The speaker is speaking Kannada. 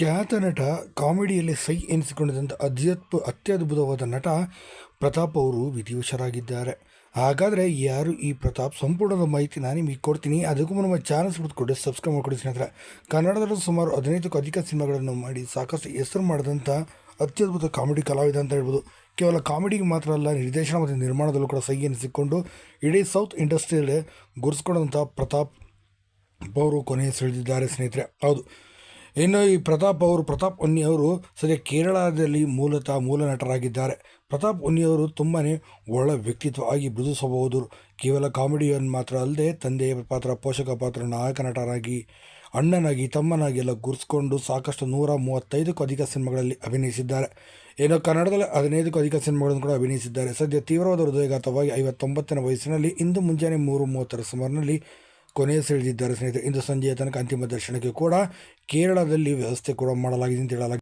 ಖ್ಯಾತ ನಟ ಕಾಮಿಡಿಯಲ್ಲಿ ಸೈ ಎನಿಸಿಕೊಂಡಿದ್ದಂಥ ಅತ್ಯದ್ಭು ಅತ್ಯದ್ಭುತವಾದ ನಟ ಪ್ರತಾಪ್ ಅವರು ವಿಧಿವಶರಾಗಿದ್ದಾರೆ ಹಾಗಾದರೆ ಯಾರು ಈ ಪ್ರತಾಪ್? ಸಂಪೂರ್ಣದ ಮಾಹಿತಿ ನಾನು ನಿಮಗೆ ಕೊಡ್ತೀನಿ. ಅದಕ್ಕೂ ನಮ್ಮ ಚಾನಲ್ಸ್ ಬಿಟ್ಕೊಡಿ ಸಬ್ಸ್ಕ್ರೈಬ್ ಮಾಡಿಕೊಡಿ ಸ್ನೇಹಿತರೆ. ಕನ್ನಡದಲ್ಲೂ ಸುಮಾರು ಹದಿನೈದಕ್ಕೂ ಅಧಿಕ ಸಿನಿಮಾಗಳನ್ನು ಮಾಡಿ ಸಾಕಷ್ಟು ಹೆಸರು ಮಾಡಿದಂಥ ಅತ್ಯದ್ಭುತ ಕಾಮಿಡಿ ಕಲಾವಿದ ಅಂತ ಹೇಳ್ಬೋದು. ಕೇವಲ ಕಾಮಿಡಿಗೆ ಮಾತ್ರ ಅಲ್ಲ, ನಿರ್ದೇಶನ ಮತ್ತು ನಿರ್ಮಾಣದಲ್ಲೂ ಕೂಡ ಸೈ ಎನಿಸಿಕೊಂಡು, ಇಡೀ ಸೌತ್ ಇಂಡಸ್ಟ್ರಿಯಲ್ಲೇ ಗುರುಸ್ಕೊಂಡಂಥ ಪ್ರತಾಪ್ ಅವರು ಕೊನೆಯ ಸೆಳೆದಿದ್ದಾರೆ ಸ್ನೇಹಿತರೆ. ಹೌದು. ಇನ್ನು ಈ ಪ್ರತಾಪ್ ಅವರು, ಪ್ರತಾಪ್ ಉನ್ನಿ ಅವರು ಸದ್ಯ ಕೇರಳದಲ್ಲಿ ಮೂಲತಃ ಮೂಲ ನಟರಾಗಿದ್ದಾರೆ. ಪ್ರತಾಪ್ ಉನ್ನಿ ಅವರು ತುಂಬಾ ಒಳ್ಳೆ ವ್ಯಕ್ತಿತ್ವ ಆಗಿ ಕೇವಲ ಕಾಮಿಡಿಯನ್ನು ಮಾತ್ರ ಅಲ್ಲದೆ ತಂದೆಯ ಪಾತ್ರ, ಪೋಷಕ ಪಾತ್ರ, ನಾಯಕ ನಟರಾಗಿ, ಅಣ್ಣನಾಗಿ, ತಮ್ಮನಾಗಿ ಎಲ್ಲ ಗುರ್ಸ್ಕೊಂಡು ಸಾಕಷ್ಟು ನೂರ ಮೂವತ್ತೈದಕ್ಕೂ ಅಧಿಕ ಸಿನಿಮಾಗಳಲ್ಲಿ ಅಭಿನಯಿಸಿದ್ದಾರೆ. ಏನೋ ಕನ್ನಡದಲ್ಲಿ ಹದಿನೈದಕ್ಕೂ ಅಧಿಕ ಸಿನಿಮಾಗಳನ್ನು ಕೂಡ ಅಭಿನಯಿಸಿದ್ದಾರೆ. ಸದ್ಯ ತೀವ್ರವಾದ ಹೃದಯಘಾತವಾಗಿ ಐವತ್ತೊಂಬತ್ತನೇ ವಯಸ್ಸಿನಲ್ಲಿ, ಇಂದು ಮುಂಜಾನೆ ಮೂರು ಮೂವತ್ತರ ಸುಮಾರಿನಲ್ಲಿ ಕೊನೆಯ ಸೆಳೆದಿದ್ದಾರೆ ಸ್ನೇಹಿತರೆ, ಇಂದು ಸಂಜೆಯ ತನಕ ಅಂತಿಮ ದರ್ಶನಕ್ಕೆ ಕೂಡ ಕೇರಳದಲ್ಲಿ ವ್ಯವಸ್ಥೆ ಕೂಡ ಮಾಡಲಾಗಿದೆ ಅಂತ ಹೇಳಲಾಗಿದೆ.